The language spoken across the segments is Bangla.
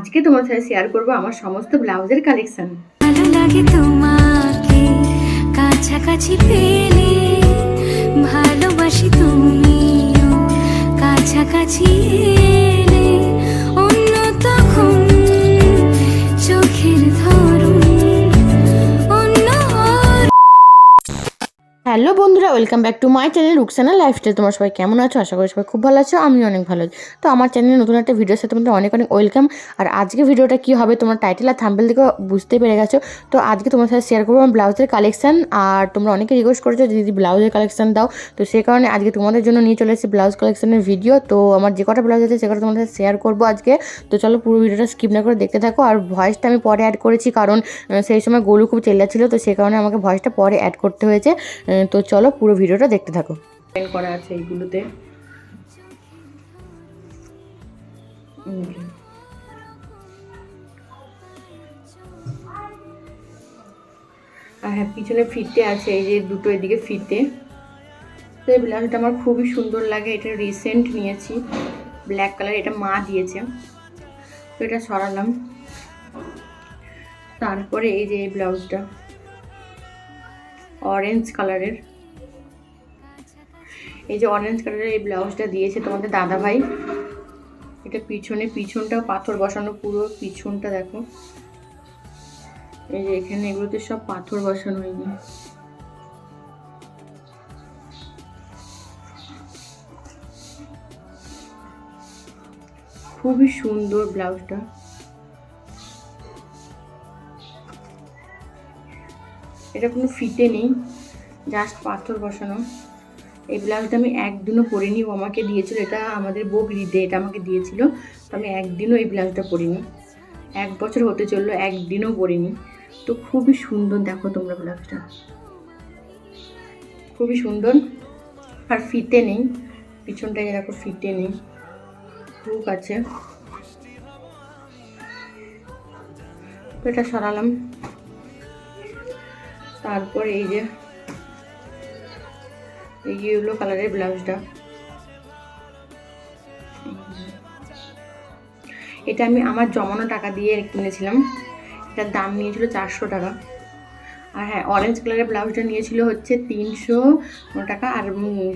আজকে তোমার সাথে শেয়ার করব আমার সমস্ত ব্লাউজের কালেকশন ভালো লাগে তোমাকে, কাছাকাছি পেলে ভালোবাসি তুমিও, কাছাকাছি হ্যালো বন্ধুরা, welcome back to my channel Ruksana lifestyle. তোমার সবাই কেমন আছো? আশা করি সবাই খুব ভালো আছো আমি অনেক ভালো আছি। তো আমার চ্যানেলে নতুন একটা ভিডিওর সাথে তোমাদের অনেক অনেক ওয়েলকাম। আর আজকে ভিডিওটা কী হবে তোমার টাইটেল আর থাম্বেল থেকে বুঝতে পেরে গেছো। তো আজকে তোমার সাথে শেয়ার করব আমার ব্লাউজের কালেকশন আর তোমরা অনেকে রিকোয়েস্ট করেছ যে দিদি ব্লাউজের কালেকশান দাও। তো সেই কারণে আজকে তোমাদের জন্য নিয়ে চলে এসেছি ব্লাউজ কালেকশানের ভিডিও তো আমার যে কটা ব্লাউজ আছে সে কটা তোমাদের সাথে শেয়ার করব আজকে। তো চলো পুরো ভিডিওটা স্কিপ না করে দেখতে থাকো। আর ভয়েসটা আমি পরে অ্যাড করেছি কারণ সেই সময় গোলু খুব চেল্লাচ্ছিল। তো সেই কারণে আমাকে ভয়েসটা পরে অ্যাড করতে হয়েছে। তো চলো পুরো ভিডিওটা দেখতে থাকো। করা আছে এইগুলোতে। আর হ্যাঁ পিছনে ফিতে আছে, এই যে দুটো এদিকে ফিতে তো এই ব্লাউজটা আমার খুবই সুন্দর লাগে, এটা রিসেন্ট নিয়েছি। ব্ল্যাক কালার এটা মা দিয়েছে। তো এটা সরালাম। তারপরে এই যে এই ব্লাউজটা অরেঞ্জ কালারের এই যে অরেঞ্জ কালারের এই ব্লাউজটা দিয়েছে তোমাদের দাদা ভাই এটা পিছনে পিছনটা পাথর বসানো, পুরো পিছনটা দেখো। এই যে এখানে এগুলোতে সব পাথর বসানো হয়নি খুবই সুন্দর ব্লাউজটা। এটা কোনো ফিতে নেই জাস্ট পাথর বসানো। এই ব্লাউজটা আমি একদিনও পরিনি, ও আমাকে দিয়েছিল, এটা আমাদের বউ বকরিতে এটা আমাকে দিয়েছিল, তো আমি একদিনও এই ব্লাউজটা পরিনি। এক বছর হতে চলল, একদিনও পরিনি। তো খুবই সুন্দর, দেখো তোমরা ব্লাউজটা। খুবই সুন্দর, আর ফিতে নেই, পিছনটায় দেখো ফিতে নেই হুক আছে। এটা সরালাম। তারপর এই যে, এই ইয়েলো কালারের ব্লাউজটা। এটা আমি আমার জমানো টাকা দিয়ে কিনেছিলাম। এটার দাম নিয়েছিল চারশো টাকা। আর হ্যাঁ অরেঞ্জ কালারের ব্লাউজটা নিয়েছিল হচ্ছে তিনশো টাকা, আর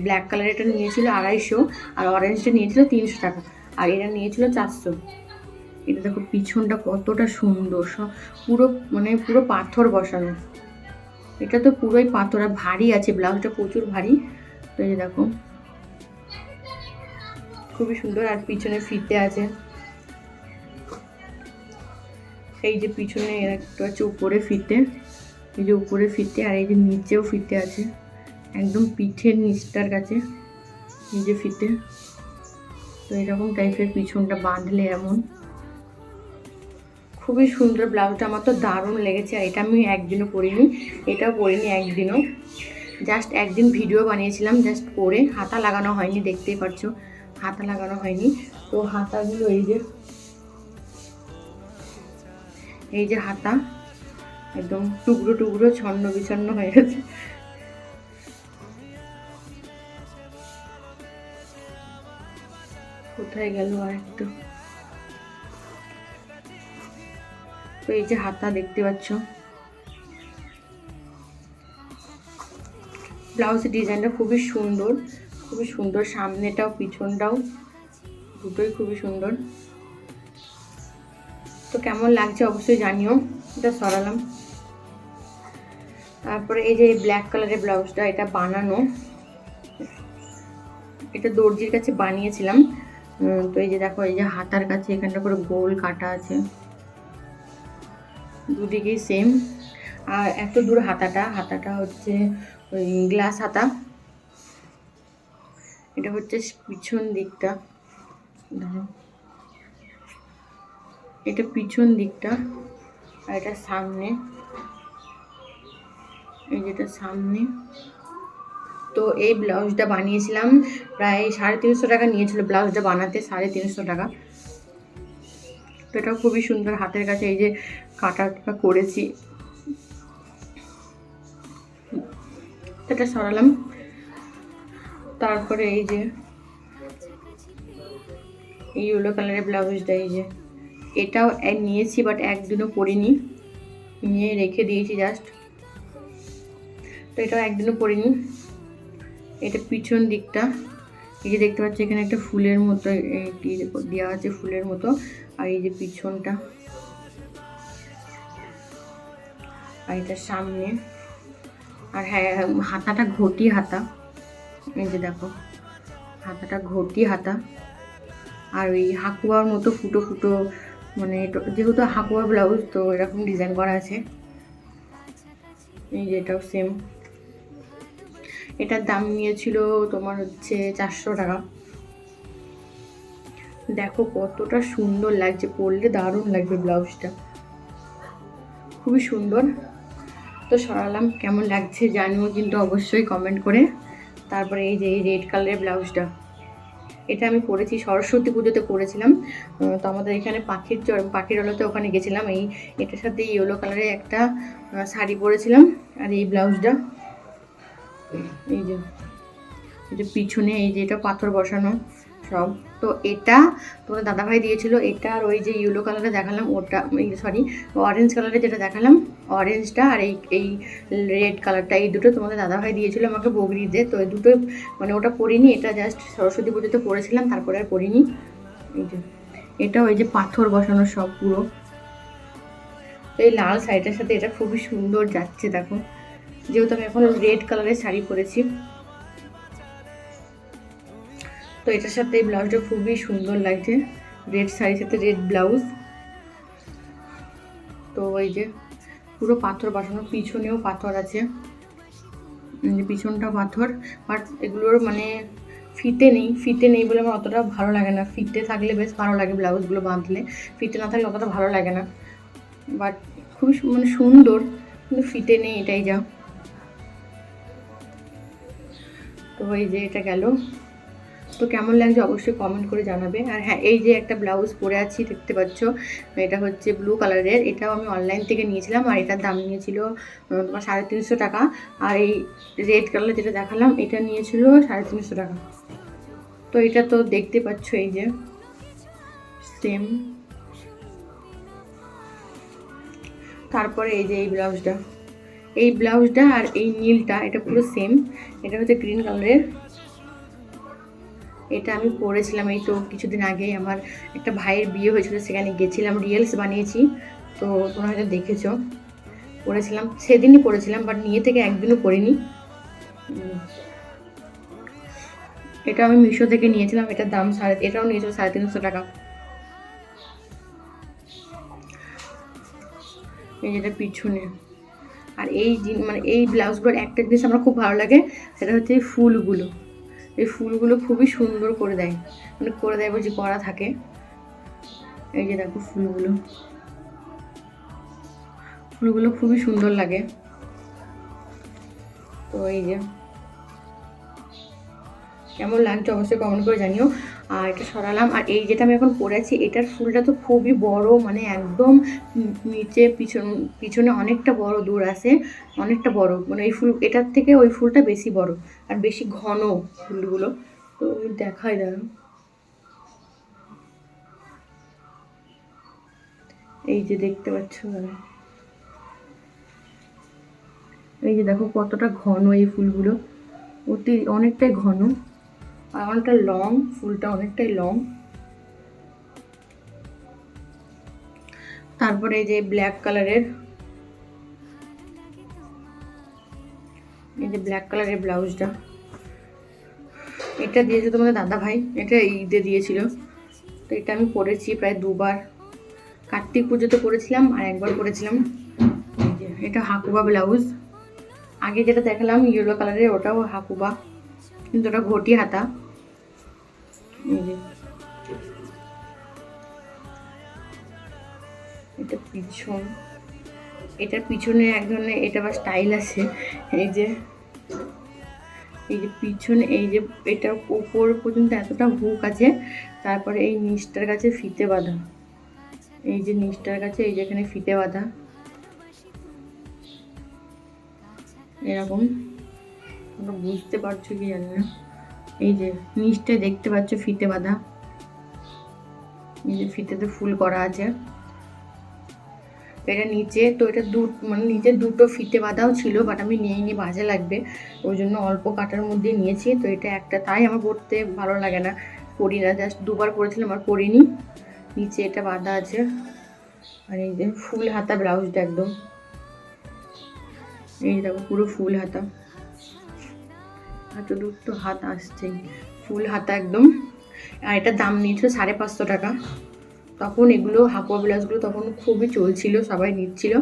ব্ল্যাক কালারের এটা নিয়েছিল আড়াইশো, আর অরেঞ্জটা নিয়েছিল তিনশো টাকা, আর এটা নিয়েছিল চারশো। এটা দেখো পিছনটা কতটা সুন্দর পুরো মানে পুরো পাথর বসানো। এটা তো পুরোই আর ভারী আছে, ব্লাউজটা প্রচুর ভারী। তো এই দেখো, খুবই সুন্দর, আর পিছনে ফিতে আছে। এই যে পিছনে একটা আছে উপরে ফিতে, এই যে উপরে ফিতে, আর এই যে নিচেও ফিতে আছে। একদম পিঠের নিচটার কাছে, এই যে ফিতে। তো এরকম টাইপের পিছনটা বাঁধলে এমন। খুবই সুন্দর ব্লাউজটা, আমার তো দারুণ লেগেছে আর এটা আমি একদিনও পরিনি, এটাও পরিনি একদিনও। জাস্ট একদিন ভিডিও বানিয়েছিলাম জাস্ট পরে হাতা লাগানো হয়নি, দেখতেই পাচ্ছো হাতা লাগানো হয়নি। তো হাতাগুলো এই যে এই যে হাতা, একদম টুকরো টুকরো ছন্ন বিছন্ন হয়ে গেছে। কোথায় গেল আর একটু তো এই যে হাতা দেখতে পাচ্ছ। ব্লাউজের ডিজাইনটা খুবই সুন্দর খুবই সুন্দর। সামনেটাও, পিছনটাও দুটোই খুবই সুন্দর। তো কেমন লাগছে অবশ্যই জানিও, এটা সরালাম। তারপরে এই যে ব্ল্যাক কালারের ব্লাউজটা, এটা বানানো। এটা দর্জির কাছে বানিয়েছিলাম। তো এই যে দেখো, এই যে হাতার কাছে এখানটা করে গোল কাটা আছে। দুদিকেই সেম আর এত দূর হাতাটা হাতাটা হচ্ছে ওই গ্লাস হাতা। এটা হচ্ছে পিছন দিকটা। দাঁড়াও। এটা পিছন দিকটা আর এটা সামনে। এই যেটা সামনে। তো এই ব্লাউজটা বানিয়েছিলাম, প্রায় সাড়ে তিনশো টাকা নিয়েছিল ব্লাউজটা বানাতে, সাড়ে তিনশো টাকা। তো এটাও খুবই সুন্দর, হাতের কাছে এই যে কাটাটা করেছি। এটা সরালাম। তারপরে এই যে এই ইয়েলো কালারের ব্লাউজটা এই যে। এটাও নিয়েছি বাট একদিনও পরিনি। নিয়ে রেখে দিয়েছি জাস্ট তো এটাও একদিনও পরিনি। এটা পিছন দিকটা। এই যে দেখতে পাচ্ছি, এখানে একটা ফুলের মতো দেওয়া আছে ফুলের মতো। আর এই যে পিছনটা। আর এটা সামনে। আর হ্যাঁ হাতাটা ঘটি হাতা। এই যে দেখো, হাতাটা ঘটি হাতা। আর ওই হাকুয়ার মতো ফুটো ফুটো মানে যেহেতু হাকুয়া ব্লাউজ, তো এরকম ডিজাইন করা আছে। এই যে এটাও সেম এটার দাম নিয়েছিল তোমার হচ্ছে চারশো টাকা। দেখো কতটা সুন্দর লাগছে, পরলে দারুণ লাগবে ব্লাউজটা। খুবই সুন্দর। তো সরালাম, কেমন লাগছে জানিও কিন্তু অবশ্যই কমেন্ট করে। তারপরে এই যে এই রেড কালারের ব্লাউজটা, এটা আমি পরেছি, সরস্বতী পুজোতে পরেছিলাম। তো আমাদের এখানে পাখির চর, পাখির আলোতে ওখানে গেছিলাম। এই, এটার সাথে ইয়েলো কালারের একটা শাড়ি পরেছিলাম। আর এই ব্লাউজটা, এই যে এই যে পিছনে এই যে এটা পাথর বসানো। সব। তো এটা তোমার দাদাভাই দিয়েছিল, এটা আর ওই যে ইয়েলো কালারে দেখালাম, ওটা সরি অরেঞ্জ কালারে যেটা দেখালাম অরেঞ্জটা আর এই এই রেড কালারটা এই দুটো তোমাদের দাদাভাই দিয়েছিল আমাকে বগরিতে। তো এই দুটো মানে ওটা পরিনি, এটা জাস্ট সরস্বতী পুজোতে পরেছিলাম, তারপরে আর পরিনি। এই যে, এটা ওই যে পাথর বসানো সব পুরো। তো এই লাল শাড়িটার সাথে এটা খুবই সুন্দর যাচ্ছে, দেখো। যেহেতু আমি এখন রেড কালারের শাড়ি পরেছি। তো এটার সাথে এই ব্লাউজটা খুবই সুন্দর লাগছে। রেড শাড়ির সাথে রেড ব্লাউজ তো এই যে পুরো পাথর বসানো পিছনেও পাথর আছে। পিছনটা পাথর বাট এগুলোর মানে ফিতে নেই ফিতে নেই বলে আমার অতটা ভালো লাগে না। ফিতে থাকলে বেশ ভালো লাগে ব্লাউজগুলো বাঁধলে। ফিতে না থাকলে অতটা ভালো লাগে না। বাট খুবই মানে সুন্দর, কিন্তু ফিতে নেই এটাই যা। তো এই যে এটা গেল। তো কেমন লাগছে অবশ্যই কমেন্ট করে জানাবে। আর হ্যাঁ এই যে একটা ব্লাউজ পরে আছি, দেখতে পাচ্ছ, এটা হচ্ছে ব্লু কালারের এটাও আমি অনলাইন থেকে নিয়েছিলাম আর এটার দাম নিয়েছিল তোমার সাড়ে তিনশো টাকা। আর এই রেড কালার যেটা দেখালাম, এটা নিয়েছিল সাড়ে তিনশো টাকা। তো এটা তো দেখতে পাচ্ছ এই যে সেম তারপরে এই যে এই ব্লাউজটা এই ব্লাউজটা আর এই নীলটা, এটা পুরো সেম এটা হচ্ছে গ্রিন কালারের এটা আমি পরেছিলাম এই তো কিছুদিন আগে আমার একটা ভাইয়ের বিয়ে হয়েছিল, সেখানে গেছিলাম রিয়েলস বানিয়েছি। তো তোমরা হয়তো দেখেছ পরেছিলাম সেদিনই পরেছিলাম বাট নিয়ে থেকে একদিনও পরিনি এটা আমি মিশো থেকে নিয়েছিলাম, এটার দাম সাড়ে, এটাও নিয়েছিল সাড়ে তিনশো টাকা। এই যেটা পিছনে। আর এই মানে এই ব্লাউজগুলোর একটা জিনিস আমার খুব ভালো লাগে, সেটা হচ্ছে ফুলগুলো। এই ফুলগুলো খুবই সুন্দর করে দেয়। মানে করে দেয় বলছি করা থাকে। এই যে দেখো ফুলগুলো। ফুলগুলো খুবই সুন্দর লাগে। তো এই যে কেমন লাগছে অবশ্যই কমেন্ট করে জানিও। আর এটা সরালাম, আর এই যেটা আমি এখন পরেছি, এটার ফুলটা তো খুবই বড় মানে একদম নিচে পিছন, পিছনে অনেকটা বড়, দূর আছে, অনেকটা বড়। মানে এই ফুল, এটার থেকে ওই ফুলটা বেশি বড়, আর বেশি ঘন ফুলগুলো। তো দেখাই দাঁড়ো এই যে দেখতে পাচ্ছ এই যে দেখো কতটা ঘন এই ফুলগুলো, অতি, অনেকটাই ঘন। আর অনেকটা লং, ফুলটা অনেকটাই লং। তারপরে এই যে ব্ল্যাক কালারের, এই যে ব্ল্যাক কালারের ব্লাউজটা। এটা দিয়েছে তোমাদের দাদা ভাই, এটা ঈদে দিয়েছিল। তো এটা আমি পরেছি প্রায় দুবার। কার্তিক পুজোতে পরেছিলাম আর একবার পরেছিলাম। এটা হাকুবা ব্লাউজ। আগে যেটা দেখালাম ইয়েলো কালারের, ওটাও হাকুবা। কিন্তু ওটা ঘটি হাতা এটা পিছন। এটার পিছনে এক ধরনের, এটা আবার স্টাইল আছে। এই যে এই যে পিছনে, এই যে এটা উপর পর্যন্ত এতটা হুক আছে, তারপরে এই নিচটার কাছে ফিতে বাঁধা। এই যে নিচটার কাছে, এই যেখানে ফিতে বাঁধা। এরকম। বুঝতে পারছ কি জানি না। এই যে নিচটা দেখতে পাচ্ছ ফিতে বাঁধা। এই যে ফিতেতে ফুল করা আছে। এটা নিচে, তো এটা দু মানে নিচে দুটো ফিতে বাঁধাও ছিল বাট আমি নিয়ে নিই বাজে লাগবে। ওই জন্য অল্প কাটার মধ্যে নিয়েছি, তো এটা একটা তাই আমার পরতে ভালো লাগে না। পরি না জাস্ট দুবার পরেছিলাম আর পরিনি নিচে এটা বাঁধা আছে। আর এই যে ফুল হাতা ব্লাউজটা একদম। এই দেখো পুরো ফুল হাতা। এত তো হাত আসছেই। ফুল হাতা একদম। আর এটার দাম নিয়েছিল সাড়ে পাঁচশো টাকা। তখন এগুলো, হাকুয়া ব্লাউজগুলো তখন খুবই চলছিল, সবাই নিচ্ছিল।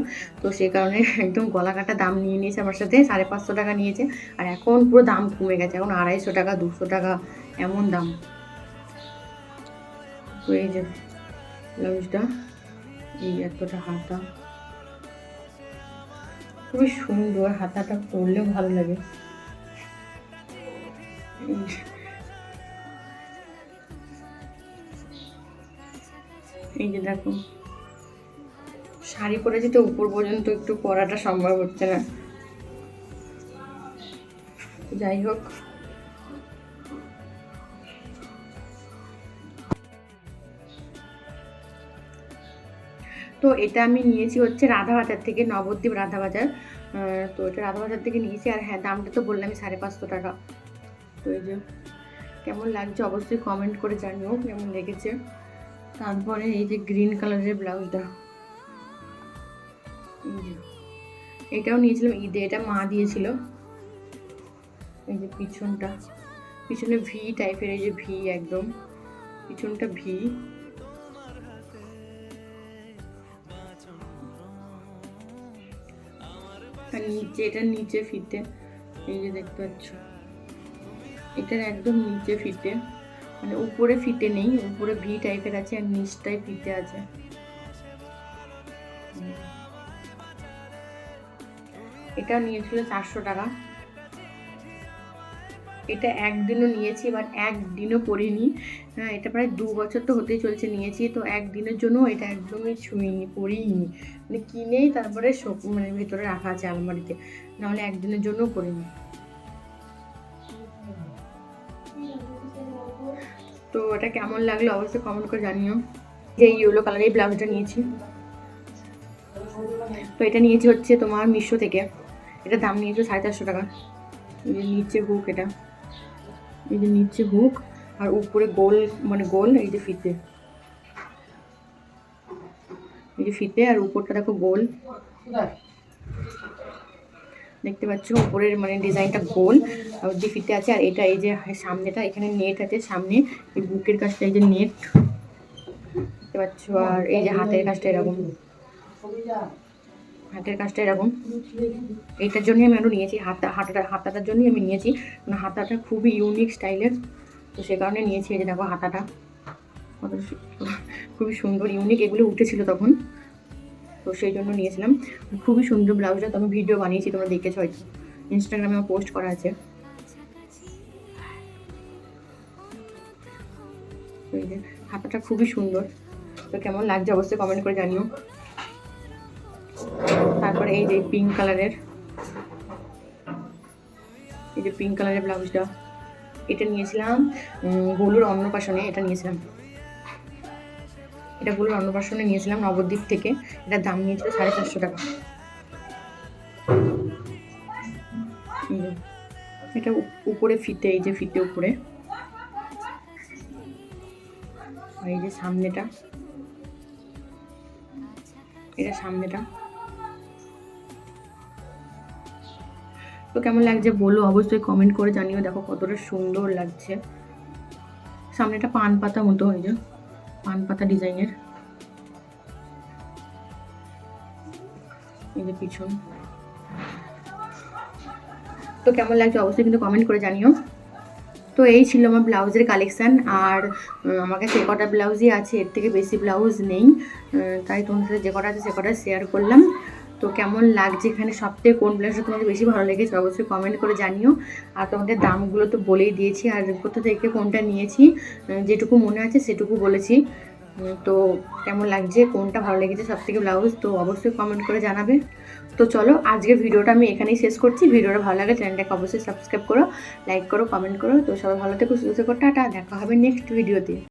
তো সে কারণে একদম গলা কাটা দাম নিয়ে নিয়েছে আমার সাথে, সাড়ে পাঁচশো টাকা নিয়েছে। আর এখন পুরো দাম কমে গেছে, এখন আড়াইশো টাকা, দুশো টাকা, এমন দাম। তো এই যে ব্লাউজটা এই এতটা হাতা। খুবই সুন্দর, হাতাটা পরলেও ভালো লাগে। এই যে- দেখো, শাড়ি পরেছি তো উপর পর্যন্ত একটু পরাটা সম্ভব হচ্ছে না। যাই হোক। তো এটা আমি নিয়েছি হচ্ছে রাধাবাজার থেকে, নবদ্বীপ রাধাবাজার। তো এটা রাধাবাজার থেকে নিয়েছি, আর হ্যাঁ দামটা তো বললাম সাড়ে পাঁচশো টাকা। তো এই যে কেমন লাগছে অবশ্যই কমেন্ট করে জানিও কেমন লেগেছে। তারপরে এই যে গ্রিন কালারের ব্লাউজটা এটাও নিয়েছিলাম ঈদে, এটা মা দিয়েছিল। এই যে পিছনটা। পিছনে ভি টাইপের এই যে ভি একদম। পিছনটা ভি নিচে, এটা নিচে ফিতে। এই যে দেখতে পাচ্ছ। এটার একদম নিচে ফিতে মানে উপরে ফিতে নেই, উপরে ভি টাইপের আছে আর নিচটাই ফিতে আছে। এটা নিয়েছিল চারশো টাকা। এটা একদিনও নিয়েছি বাট একদিনও পরিনি হ্যাঁ এটা প্রায় দু বছর তো হতেই চলছে, নিয়েছি তো একদিনের জন্য এটা একদমই ছুঁইনি পরিনি মানে কিনেই তারপরে মানে ভেতরে রাখা আছে আলমারিতে। নাহলে একদিনের জন্যও পরিনি তো এটা কেমন লাগল অবশ্যই কমেন্ট করে জানিও যে ইয়েলো কালারের ব্লাউজটা নিয়েছি। তো এটা নিয়েছি হচ্ছে তোমার মিশো থেকে। এটা দাম নিয়েছে সাড়ে চারশো টাকা। এই যে নিচে হুক এটা। এই যে নিচে হুক আর উপরে গোল মানে গোল এই যে ফিতে। এই যে ফিতে আর উপরটা দেখো গোল। দেখতে পাচ্ছ উপরের মানে ডিজাইনটা গোল। যে ফিতে আছে আর এটা এই যে সামনেটা, এখানে নেট আছে, সামনে এই বুকের কাজটা, এই যে নেট দেখতে পাচ্ছ? আর এই যে হাতের কাজটা এরকম। হাতের কাজটা এরকম। এইটার জন্যই আমি আরও নিয়েছি, হাতা, হাতাটা, হাতাটার জন্যই আমি নিয়েছি। মানে হাতাটা খুবই ইউনিক স্টাইলের তো সে কারণে নিয়েছি, এই যে দেখো হাতাটা। কত খুবই সুন্দর ইউনিক এগুলো উঠেছিল তখন। তো সেই জন্য নিয়েছিলাম। খুবই সুন্দর ব্লাউজটা, তো আমি ভিডিও বানিয়েছি, তোমরা দেখেছ হয়তো। ইনস্টাগ্রামে আমার পোস্ট করা আছে। এই যে হাতাটা খুবই সুন্দর। তো কেমন লাগছে অবশ্যই কমেন্ট করে জানিও। তারপরে এই যে পিঙ্ক কালারের এই যে পিঙ্ক কালারের ব্লাউজটা এটা নিয়েছিলাম গোলুর অন্নপ্রাশনে এটা নিয়েছিলাম। এটা গোলুর অন্নপ্রাশনে নিয়েছিলাম নবদ্বীপ থেকে। এটা দাম নিয়েছিল সাড়ে চারশো টাকা। এটা উপরে ফিতে, এই যে ফিতে উপরে। এই যে সামনেটা। এটা সামনেটা। তো কেমন লাগছে বলো, অবশ্যই কমেন্ট করে জানিও। দেখো কতটা সুন্দর লাগছে। সামনেটা পান পাতা মতো হয়ে যায় পান পাতা ডিজাইনের এই যে পিছন। তো কেমন লাগছে অবশ্যই কিন্তু কমেন্ট করে জানিও। তো এই ছিল আমার ব্লাউজের কালেকশান আর আমার কাছে যে কটা ব্লাউজই আছে, এর থেকে বেশি ব্লাউজ নেই। তাই তোমাদের সাথে যে কটা আছে সে কটা শেয়ার করলাম। তো কেমন লাগছে এখানে সবথেকে কোন ব্লাউজটা তোমাদের বেশি ভালো লেগেছে অবশ্যই কমেন্ট করে জানিও। আর তোমাদের দামগুলো তো বলেই দিয়েছি, আর কোথা থেকে কোনটা নিয়েছি যেটুকু মনে আছে সেটুকু বলেছি। তো কেমন লাগছে, কোনটা ভালো লেগেছে সব থেকে ব্লাউজ, তো অবশ্যই কমেন্ট করে জানাবে। তো চলো, আজকের ভিডিওটা আমি এখানেই শেষ করছি। ভিডিওটা ভালো লাগে চ্যানেলটাকে অবশ্যই সাবস্ক্রাইব করো লাইক করো কমেন্ট করো। তো সবাই ভালো থেকো, সুস্থ থেকো, টাটা, দেখা হবে নেক্সট ভিডিওতে